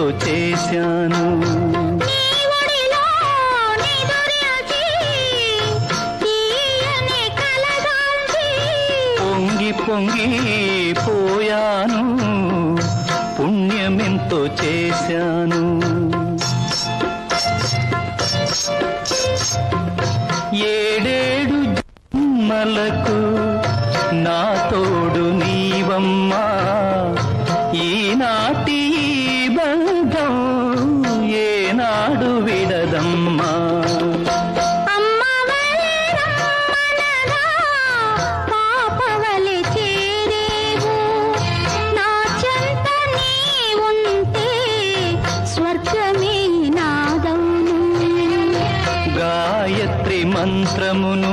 పుణ్యమెంతో చేశాను. పొంగి పొంగి పోయాను పుణ్యమెంతో చేశాను. ఏడేడు జన్మలకు నా తోడు నీవమ్మా ఈనాటి మంత్రమును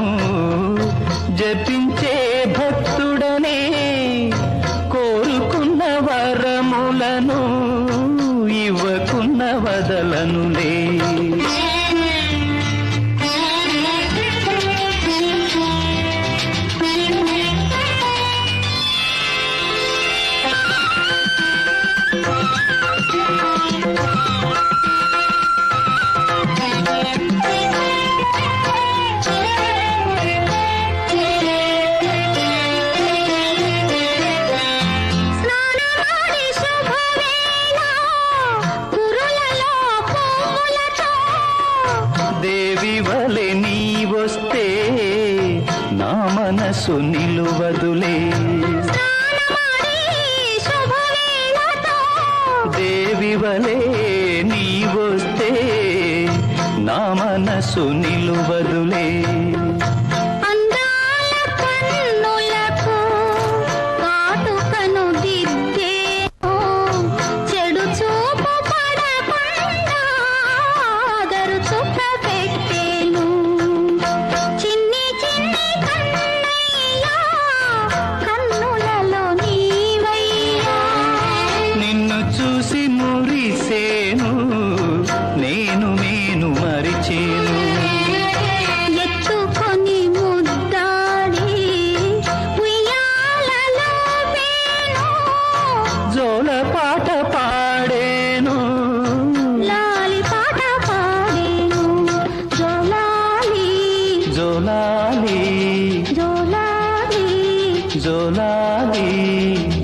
జపి దేవి వలె నీ వస్తే నా మనసు నిలువదులే దేవి వలె నీ వస్తే నా మనసు నిలువదులే. నిన్ను చూసి మురిసేను నేను నేను మరిచేను. ఎత్తుకొని ముద్దాడి ఉయ్యాలలో వేను. జోల పాట పాడేను. లాలి పాట పాడేను. జోలాలి. జోలాలి. జోలాలి.